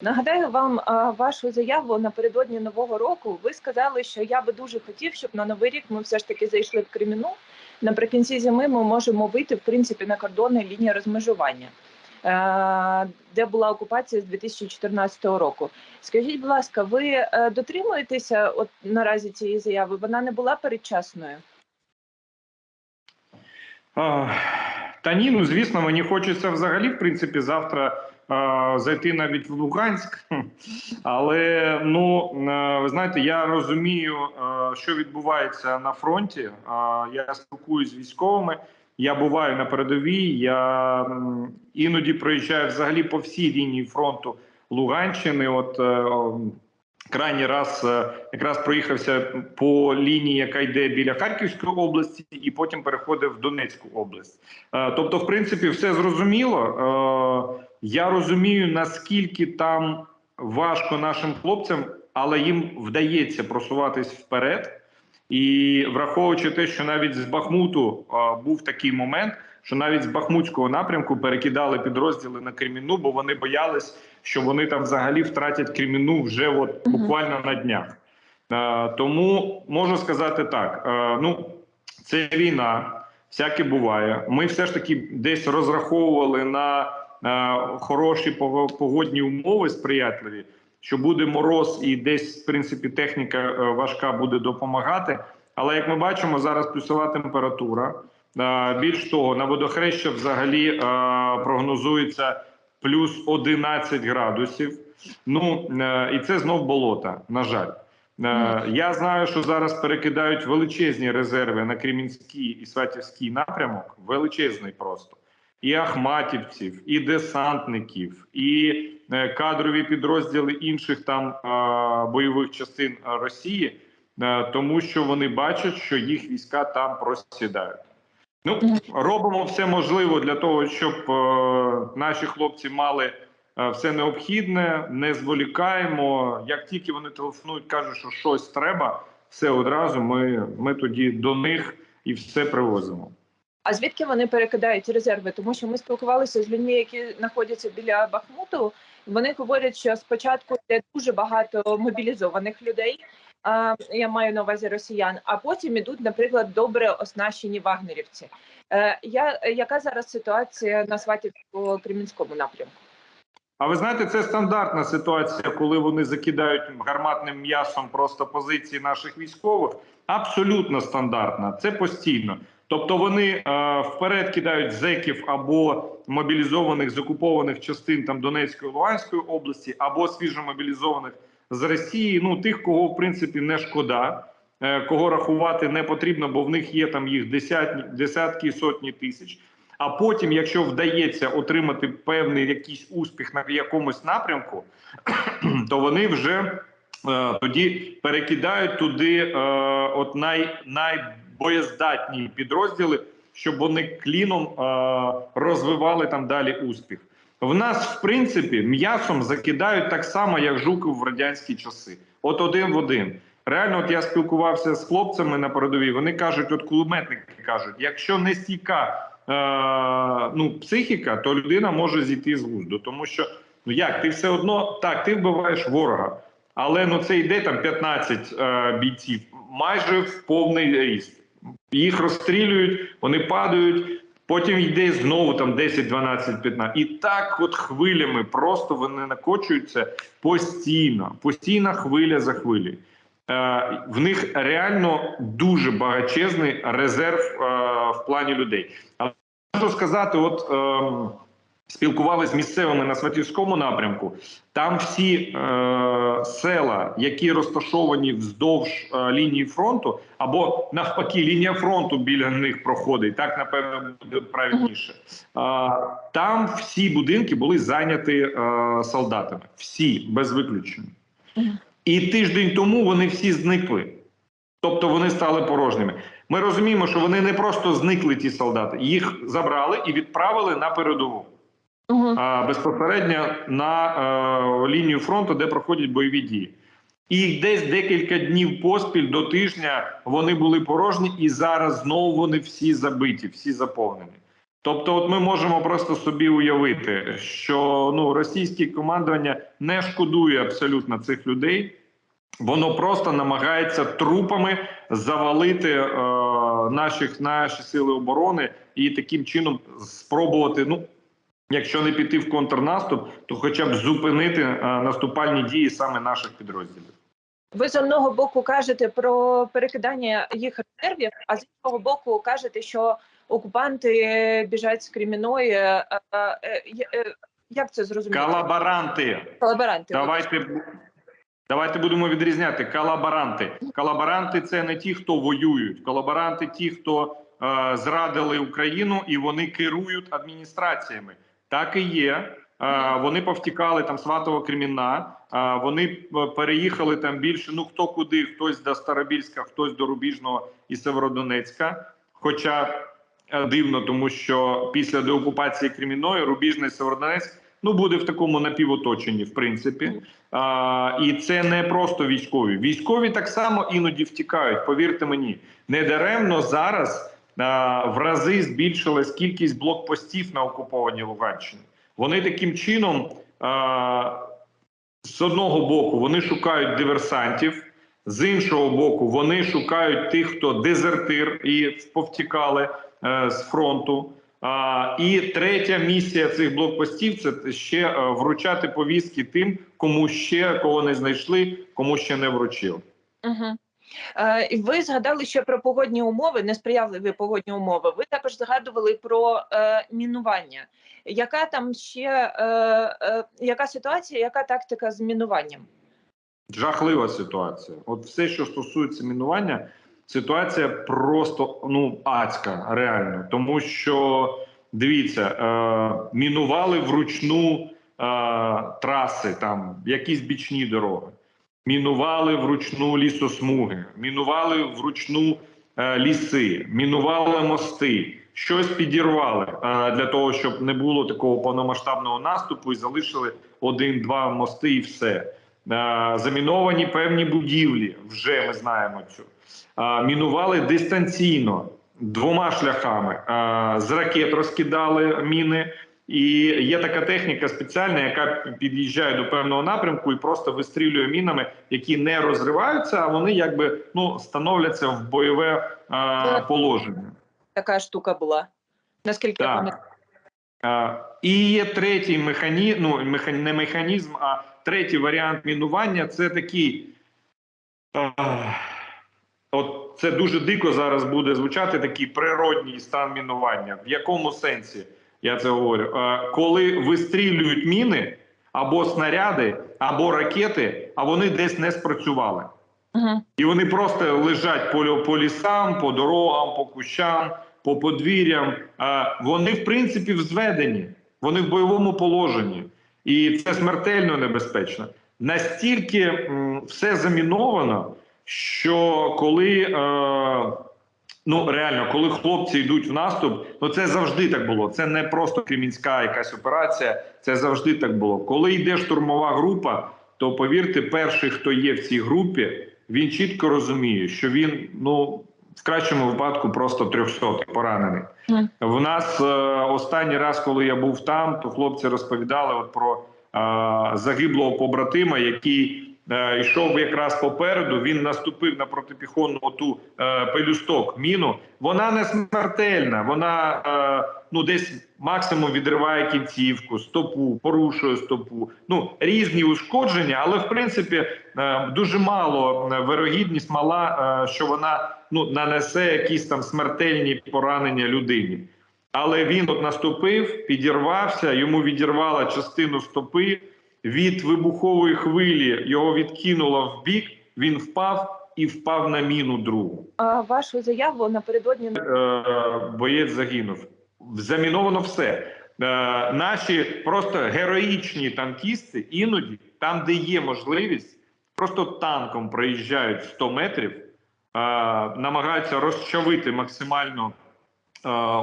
Нагадаю вам вашу заяву напередодні нового року. Ви сказали, що я би дуже хотів, щоб на новий рік ми все ж таки зайшли в Креміну. Наприкінці зими ми можемо вийти в принципі на кордони лінії розмежування, де була окупація з 2014 року. Скажіть, будь ласка, ви е, дотримуєтеся от наразі цієї заяви? Вона не була передчасною? Та ні, ну звісно, мені хочеться взагалі, в принципі, завтра зайти навіть в Луганськ. Але ну е, ви знаєте, я розумію, е, що відбувається на фронті. Я спілкуюсь з військовими. Я буваю на передовій. Я іноді проїжджаю взагалі по всій лінії фронту Луганщини. От е, крайній раз е, якраз проїхався по лінії, яка йде біля Харківської області, і потім переходив в Донецьку область. Е, Тобто, в принципі, все зрозуміло. Я розумію, наскільки там важко нашим хлопцям, але їм вдається просуватись вперед. І враховуючи те, що навіть з Бахмуту а, був такий момент, що навіть з Бахмутського напрямку перекидали підрозділи на Креміну, бо вони боялись, що вони там взагалі втратять Креміну вже от буквально на днях. Е, тому можу сказати так: е, ну це війна, всяке буває. Ми все ж таки десь розраховували на хороші погодні умови сприятливі що буде мороз і десь в принципі техніка е, важка буде допомагати. Але як ми бачимо, зараз плюсова температура. Е, Більш того, на водохреща взагалі е, прогнозується плюс 11 градусів. Ну е, і це знов болота. На жаль, Е, я знаю, що зараз перекидають величезні резерви на Кремінський і Сватівський напрямок. Величезний просто і ахматівців, і десантників, і е, кадрові підрозділи інших там бойових частин Росії, е, тому що вони бачать, що їх війська там просідають. Ну робимо все можливе для того, щоб е, наші хлопці мали все необхідне, не зволікаємо. Як тільки вони телефонують, кажуть, що щось треба, все одразу. Ми, ми тоді до них і все привозимо. А звідки вони перекидають резерви? Тому що ми спілкувалися з людьми, які знаходяться біля Бахмуту. Вони говорять, що спочатку йде дуже багато мобілізованих людей. Я маю на увазі росіян, а потім ідуть, наприклад, добре оснащені вагнерівці. Е, я яка зараз ситуація на сватівсько кремінському напрямку? А ви знаєте, це стандартна ситуація, коли вони закидають гарматним м'ясом просто позиції наших військових. Абсолютно стандартна. Це постійно. Тобто вони е, вперед кидають зеків або мобілізованих з окупованих частин там Донецької Луганської області, або свіжомобілізованих з Росії. Ну тих, кого в принципі не шкода, е, кого рахувати не потрібно, бо в них є там їх десятні, десятки, сотні тисяч. А потім, якщо вдається отримати певний якийсь успіх на якомусь напрямку, то вони вже е, тоді перекидають туди е, от най, найбоєздатні підрозділи, щоб вони кліном е, розвивали там далі успіх. В нас, в принципі, м'ясом закидають так само, як жуків в радянські часи. От один в один. Реально, от я спілкувався з хлопцями на передовій. Вони кажуть, от кулеметники кажуть, якщо не стійка е, ну, психіка, то людина може зійти з глузду. Тому що ну як ти все одно так, ти вбиваєш ворога, але ну це йде там 15 е, бійців, майже в повний ріст. Їх розстрілюють, вони падають. Потім йде знову там 10, 12, 15. І так, от хвилями, просто вони накочуються постійно, постійна хвиля за хвилею. Е, в них реально дуже багачезний резерв е, в плані людей. Але можу сказати, от е, спілкувалися з місцевими на Сватівському напрямку. Там всі е, села, які розташовані вздовж е, лінії фронту, або навпаки, лінія фронту біля них проходить. Так напевно буде правильніше. Е, там всі будинки були зайняті е, солдатами, всі без виключення. І тиждень тому вони всі зникли. Тобто вони стали порожніми. Ми розуміємо, що вони не просто зникли, ті солдати, їх забрали і відправили на передову А, безпосередньо на е, лінію фронту, де проходять бойові дії. І десь декілька днів поспіль до тижня вони були порожні, і зараз знову вони всі забиті, всі заповнені. Тобто, от ми можемо просто собі уявити, що ну російське командування не шкодує абсолютно цих людей. Воно просто намагається трупами завалити е, наших наші сили оборони і таким чином спробувати. Ну, якщо не піти в контрнаступ, то хоча б зупинити е, наступальні дії саме наших підрозділів. Ви з одного боку кажете про перекидання їх резервів, а з іншого боку кажете, що окупанти біжать з Креміної. Е, е, е, е, Як це зрозуміти? Колаборанти. Колаборанти. Давайте, давайте будемо відрізняти колаборанти. Колаборанти це не ті, хто воюють. Колаборанти ті, хто е, зрадили Україну і вони керують адміністраціями. Так і є. Е, вони повтікали там Сватово Кремінна. Е, вони е, переїхали там більше. Ну хто куди, хтось до Старобільська, хтось до Рубіжного і Северодонецька. Хоча дивно, тому що після деокупації Кремінної Рубіжний Северодонецьк ну буде в такому напівоточенні, в принципі. А, і це не просто військові. Військові так само іноді втікають. Повірте мені, недаремно зараз в рази збільшилась кількість блокпостів на окупованій Луганщині. Вони таким чином з одного боку вони шукають диверсантів. З іншого боку, вони шукають тих, хто дезертир і повтікали е, з фронту. І третя місія цих блокпостів це ще е, вручати повістки тим, кому ще кого не знайшли, кому ще не вручили. Угу. Е, ви згадали ще про погодні умови, несприятливі погодні умови. Ви також згадували про е, мінування. Яка там ще е, яка ситуація, яка тактика з мінуванням? Жахлива ситуація. От все, що стосується мінування, ситуація просто ну адська, реально, тому що дивіться, е, мінували вручну е, траси, там якісь бічні дороги, мінували вручну лісосмуги, мінували вручну е, ліси, мінували мости. Щось підірвали е, для того, щоб не було такого повномасштабного наступу, і залишили один-два мости, і все. Е, заміновані певні будівлі. Вже ми знаємо цю. Мінували дистанційно двома шляхами. З ракет розкидали міни, і є така техніка спеціальна, яка під'їжджає до певного напрямку і просто вистрілює мінами, які не розриваються, а вони якби ну становляться в бойове е, положення. Така штука була. Наскільки я пам'ятаю? І є третій механізм, ну меха- не механізм, а третій варіант мінування це такий. е, От це дуже дико зараз буде звучати такий природній стан мінування. В якому сенсі я це говорю? Е, Коли вистрілюють міни або снаряди, або ракети, а вони десь не спрацювали. Угу. І вони просто лежать по, по лісам, по дорогам, по кущам, по подвір'ям. Е, Вони, в принципі, взведені, вони в бойовому положенні. І це смертельно небезпечно. Настільки все заміновано, що коли. Е, Ну реально, коли хлопці йдуть в наступ, ну це завжди так було. Це не просто кремінська якась операція. Це завжди так було. Коли йде штурмова група, то повірте, перший, хто є в цій групі, він чітко розуміє, що він ну в кращому випадку просто 300 поранений. Мгм. В нас е, останній раз, коли я був там, то хлопці розповідали от про е, загиблого побратима, який йшов якраз попереду. Він наступив на протипіхонну оту е, пелюсток міну. Вона не смертельна, вона е, ну десь максимум відриває кінцівку, стопу, порушує стопу. Ну різні ушкодження, але в принципі е, дуже мало е, вирогідність мала, е, що вона ну нанесе якісь там смертельні поранення людині. Але він от наступив, підірвався, йому відірвала частину стопи. Від вибухової хвилі його відкинуло в бік. Він впав і впав на міну другу. А вашу заяву напередодні Е, боєць загинув. Заміновано все. Е, наші просто героїчні танкісти іноді, там, де є можливість, просто танком проїжджають 100 метрів, е, намагаються розчавити максимально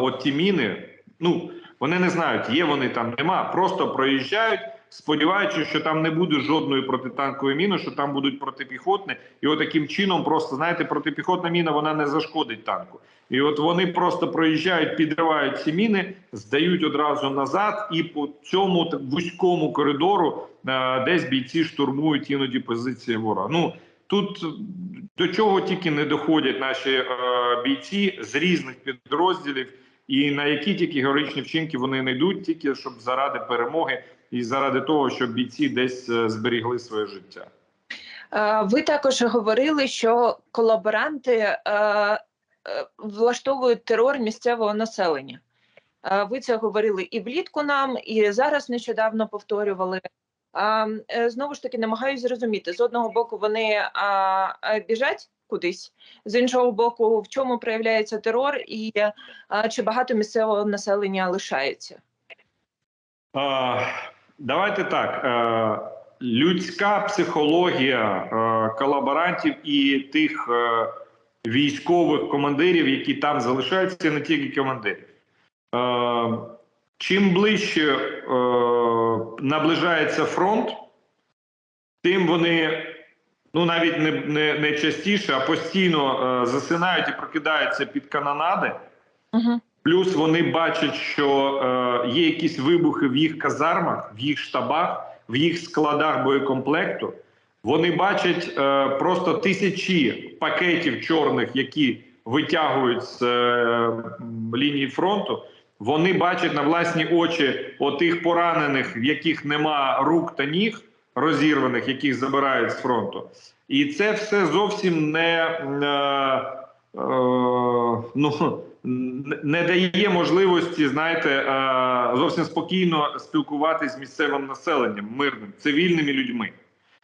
от ті міни. Ну вони не знають, є вони там, нема. Просто проїжджають, сподіваючись, що там не буде жодної протитанкової міни, що там будуть протипіхотні, і от таким чином, просто знаєте, протипіхотна міна вона не зашкодить танку. І от вони просто проїжджають, підривають ці міни, здають одразу назад, і по цьому вузькому коридору е, десь бійці штурмують іноді позиції ворога. Ну тут е, до чого тільки не доходять наші е, бійці з різних підрозділів, і на які тільки героїчні вчинки вони не йдуть, тільки щоб заради перемоги і заради того, щоб бійці десь е, зберігли своє життя. Е, Ви також говорили, що колаборанти е, влаштовують терор місцевого населення. Ви це говорили і влітку нам, і зараз нещодавно повторювали. Знову ж таки, намагаюся зрозуміти: з одного боку, вони біжать кудись, з іншого боку, в чому проявляється терор, і чи багато місцевого населення лишається? Давайте так. Е, людська психологія е, колаборантів і тих е, військових командирів, які там залишаються, не тільки командирів. Чим ближче наближається фронт, тим вони ну навіть не, не, не частіше, а постійно засинають і прокидаються під канонади. Угу. Плюс вони бачать, що е, є якісь вибухи в їх казармах, в їх штабах, в їх складах боєкомплекту. Вони бачать е, просто тисячі пакетів чорних, які витягують з е, лінії фронту. Вони бачать на власні очі отих поранених, в яких нема рук та ніг розірваних, яких забирають з фронту. І це все зовсім не, е, е, ну, не дає можливості, знаєте, е, зовсім спокійно спілкуватись з місцевим населенням, мирним, цивільними людьми.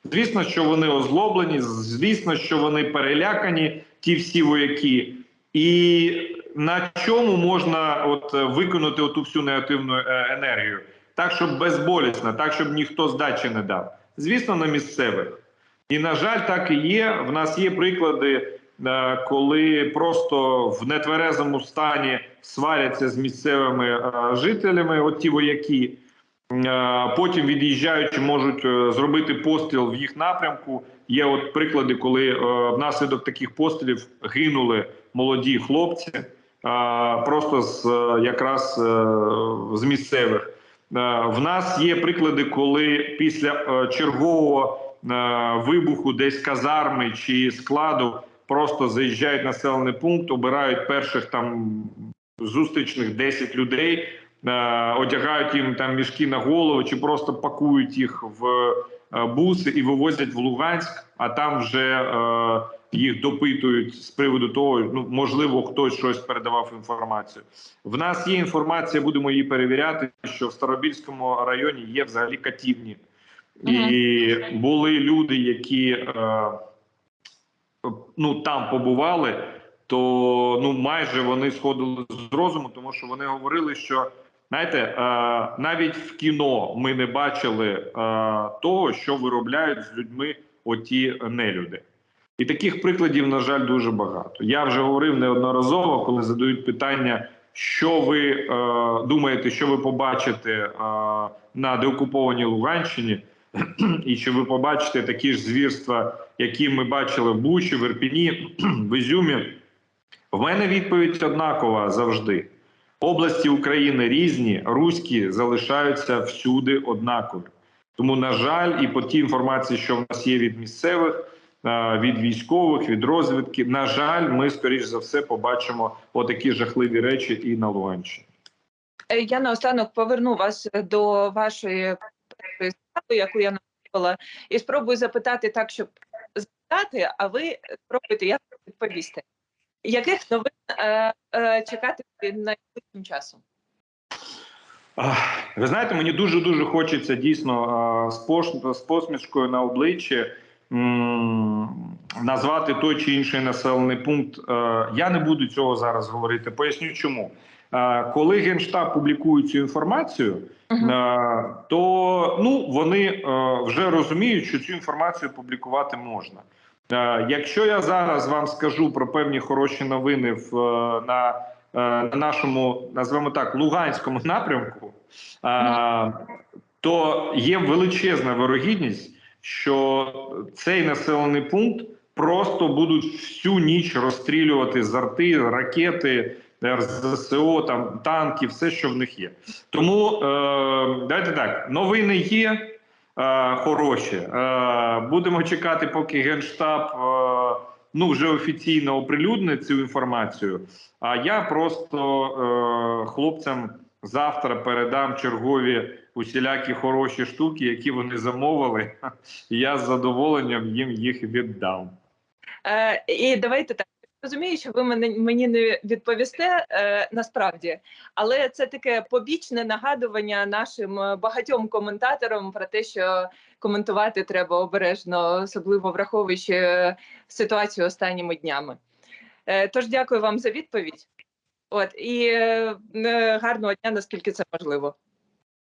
Звісно, що вони озлоблені, звісно, що вони перелякані, ті всі вояки. І на чому можна от виконати оту всю негативну е, енергію? Так, щоб безболісно, так, щоб ніхто здачі не дав. Звісно, на місцевих. І, на жаль, так і є. В нас є приклади, коли просто в нетверезому стані сваряться з місцевими е, жителями, от ті вояки. Е, Потім від'їжджаючи, можуть е, зробити постріл в їх напрямку. Є от приклади, коли е, внаслідок таких пострілів гинули молоді хлопці, е, просто з е, якраз е, з місцевих. Е, В нас є приклади, коли після е, чергового е, вибуху десь казарми чи складу просто заїжджають в населений пункт, обирають перших там зустрічних 10 людей, е, одягають їм там мішки на голову чи просто пакують їх в е, буси і вивозять в Луганськ, а там вже е, їх допитують з приводу того, ну можливо, хтось щось передавав інформацію. В нас є інформація, будемо її перевіряти. Що в Старобільському районі є взагалі катівні, і були люди, які е, ну там побували. То ну майже вони сходили з розуму, тому що вони говорили, що знаєте, е, навіть в кіно ми не бачили е, того, що виробляють з людьми оті нелюди. І таких прикладів, на жаль, дуже багато. Я вже говорив неодноразово, коли задають питання, що ви е, думаєте, що ви побачите е, на деокупованій Луганщині, і чи ви побачите такі ж звірства, які ми бачили в Бучі, в Ірпіні, в Ізюмі. В мене відповідь однакова завжди. Області України різні, руські залишаються всюди однакові. Тому, на жаль, і по тій інформації, що в нас є від місцевих, від військових, від розвідки, на жаль, ми скоріш за все побачимо отакі жахливі речі і на Луганщині. Е, Я наостанок поверну вас до вашої яку я назвала, і спробую запитати так, щоб запитати, а ви спробуйте як відповісти. Яких новин е, е, чекати найближчим часом? Ви знаєте, мені дуже дуже хочеться дійсно з посмішкою на обличчі назвати той чи інший населений пункт. Е, Я не буду цього зараз говорити. Поясню, чому. Коли генштаб публікує цю інформацію, Мгм. е, то ну вони е, вже розуміють, що цю інформацію публікувати можна. Якщо я зараз вам скажу про певні хороші новини в е, на, е, на нашому назвемо так луганському напрямку, е, то є величезна вирогідність, що цей населений пункт просто будуть всю ніч розстрілювати з арти, ракети, РЗСО, там танки, все, що в них є. Тому е, давайте так, новини є е, хороші. Е, будемо чекати, поки Генштаб е, ну вже офіційно оприлюднить цю інформацію. А я просто е, хлопцям завтра передам чергові усілякі хороші штуки, які вони замовили. Я з задоволенням їм їх віддам. Е, і давайте так. Розумію, що ви мене мені не відповісте е, насправді, але це таке побічне нагадування нашим е, багатьом коментаторам про те, що коментувати треба обережно, особливо враховуючи е, ситуацію останніми днями. Е, тож дякую вам за відповідь. От і е, е, гарного дня, наскільки це можливо.